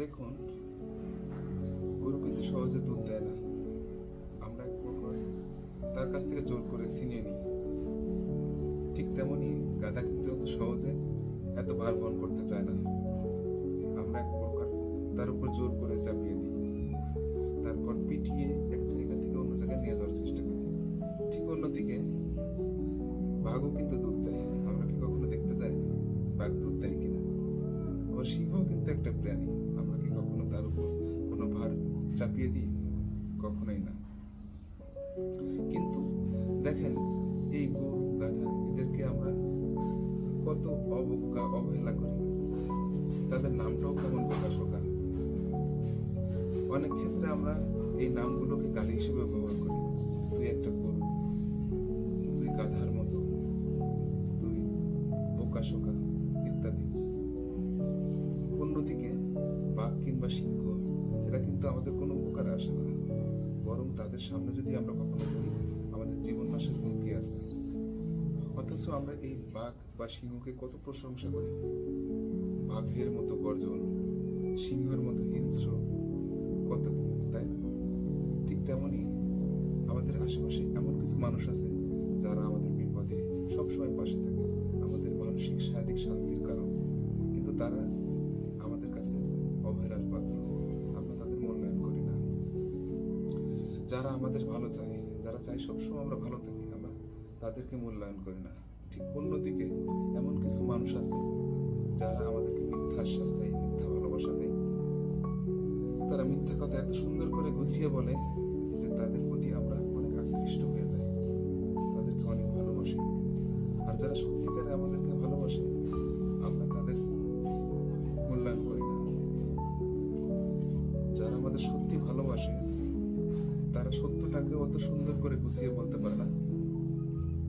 দেখুন, গরু কিন্তু সহজে দুধ দেয় না। আমরা তার কাছ থেকে জোর করে ছিনিয়ে নিই। ঠিক তেমনি গাধা কিন্তু অত সহজে এত ভার বহন করতে চায় না। আমরা এক প্রকার তার উপর জোর করে চাপিয়ে দিই। তারপর পিটিয়ে এক জায়গা থেকে অন্য জায়গায় নিয়ে যাওয়ার চেষ্টা করি। ঠিক অন্যদিকে, বাঘও কিন্তু দুধ দেয়। আমরা কি কখনো দেখতে যাই বাঘ দুধ দেয় কিনা? চাপিয়ে দিই, কখনোই না। কিন্তু দেখেন, এই গরু গাধা এদেরকে আমরা কত অবজ্ঞা, অবহেলা করি। তাদের নামটাও কেমন প্রকাশকা অনেক ক্ষেত্রে আমরা এই নামগুলোকে গালি হিসেবে ব্যবহার করি। তুই একটা গরু, তুই গাধার মতো, তুই বোকাশোকা ইত্যাদি। অন্যদিকে বাঘ কিংবা সিংহ আসে না। বরং তাদের সামনে যদি আমরা কখনো বলি, আমাদের জীবন নাশের হুমকি আছে। অথচ আমরা এই বাঘ বা সিংহকে কত প্রশংসা করি। বাঘের মতো গর্জন, সিংহের মতো হিংস্র, কত তাই না? ঠিক তেমনি আমাদের আশেপাশে এমন কিছু মানুষ আছে যারা আমাদের বিপদে সবসময় পাশে যারা আমাদের ভালো চায়, যারা চায় সবসময় আমরা ভালো থাকি, আমরা তাদেরকে মূল্যায়ন করি না। ঠিক অন্যদিকে এমন কিছু মানুষ আছে যারা আমাদেরকে মিথ্যা আশ্বাস দেয়, মিথ্যা ভালোবাসা দেয়। তারা মিথ্যা কথা এত সুন্দর করে গুছিয়ে বলে যে তাদের প্রতি আমরা অনেক আকৃষ্ট হয়ে যাই। তাদেরকে অনেক ভালোবাসি। আর যারা সত্যিকারে আমাদেরকে ভালোবাসে তারা সত্যটাকে অত সুন্দর করে গুছিয়ে বলতে পারে না।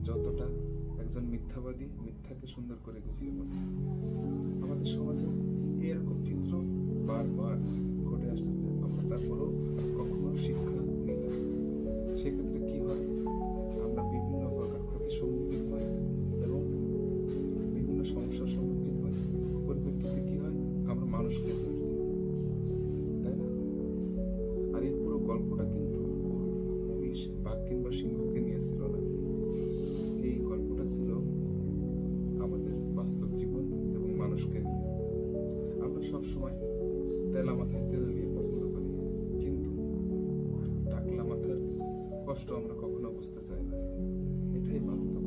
যতটা একজন মিথ্যাবাদী মিথ্যাকে সুন্দর করে গুছিয়ে বলে। আমাদের সমাজে এরকম চিত্র বারবার ঘটে আসতেছে। আমরা তারপরেও কখনো শিক্ষা নিই না। সেক্ষেত্রে কি হয়? আমরা বিভিন্ন প্রকার ক্ষতির সম্মুখীন হই এবং বিভিন্ন সমস্যার সম্মুখীন হই। পরিপ্রেক্ষিতে কি হয়? আমরা মানুষকে দোষ দিই তাই না? আর এই পুরো গল্পটা কিন্তু কিংবা সিংহকে নিয়ে ছিল না। এই গল্পটা ছিল আমাদের বাস্তব জীবন এবং মানুষকে নিয়ে। আমরা সব সময় তেলা মাথায় তেল দিয়ে পছন্দ করি, কিন্তু টাকলা মাথার কষ্ট আমরা কখনো বুঝতে চাই না। এটাই বাস্তব।